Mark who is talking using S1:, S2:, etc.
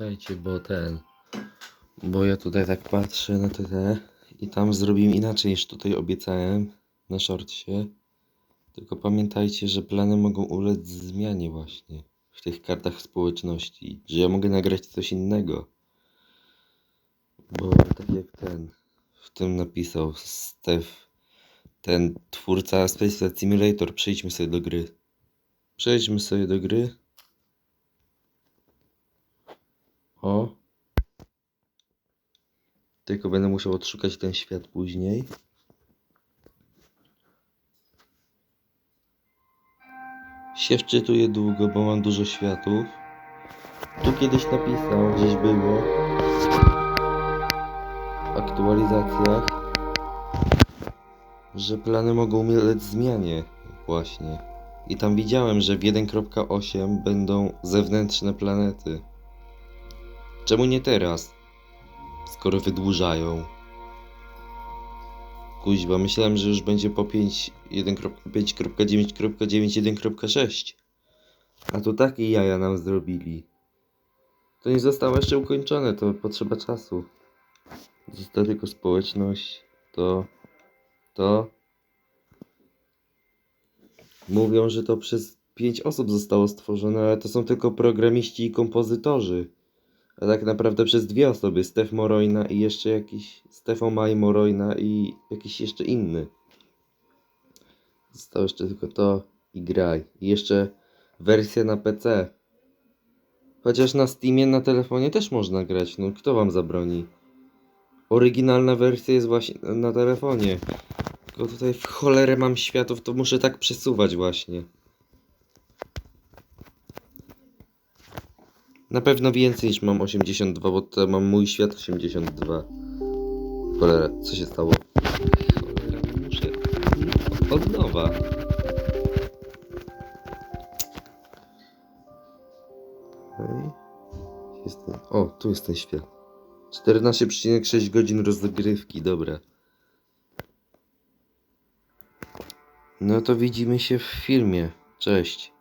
S1: Czekajcie, bo ten. Bo ja tutaj tak patrzę na te i tam zrobimy inaczej niż tutaj obiecałem na shortsie. Tylko pamiętajcie, że plany mogą ulec zmianie właśnie w tych kartach społeczności, że ja mogę nagrać coś innego. Bo tak jak ten w tym napisał Stef, ten twórca Space Simulator, przejdźmy sobie do gry. Przejdźmy sobie do gry. O. Tylko będę musiał odszukać ten świat później. Się wczytuję długo, bo mam dużo światów. Tu kiedyś napisał, gdzieś było. W aktualizacjach. Że plany mogą ulec zmianie. Właśnie. I tam widziałem, że w 1.8 będą zewnętrzne planety. Czemu nie teraz? Skoro wydłużają. Kuźba, myślałem, że już będzie po 5, 1.5.9.9, 1.6. A tu takie jaja nam zrobili. To nie zostało jeszcze ukończone, to potrzeba czasu. Została tylko społeczność, to, to. Mówią, że to przez 5 osób zostało stworzone, ale to są tylko programiści i kompozytorzy. A tak naprawdę przez dwie osoby, Stef Morojna i jeszcze jakiś Stefan Maj Morojna i jakiś jeszcze inny. Zostało jeszcze tylko to i graj. I jeszcze wersja na PC. Chociaż na Steamie, na telefonie też można grać, no kto wam zabroni? Oryginalna wersja jest właśnie na telefonie. Tylko tutaj w cholerę mam światów, to muszę tak przesuwać właśnie. Na pewno więcej niż mam 82, bo to mam mój świat 82. Cholera, co się stało? Cholera, muszę... Od nowa. Okej. Jest ten... O, tu jest ten świat. 14,6 godzin rozgrywki, dobra. No to widzimy się w filmie. Cześć.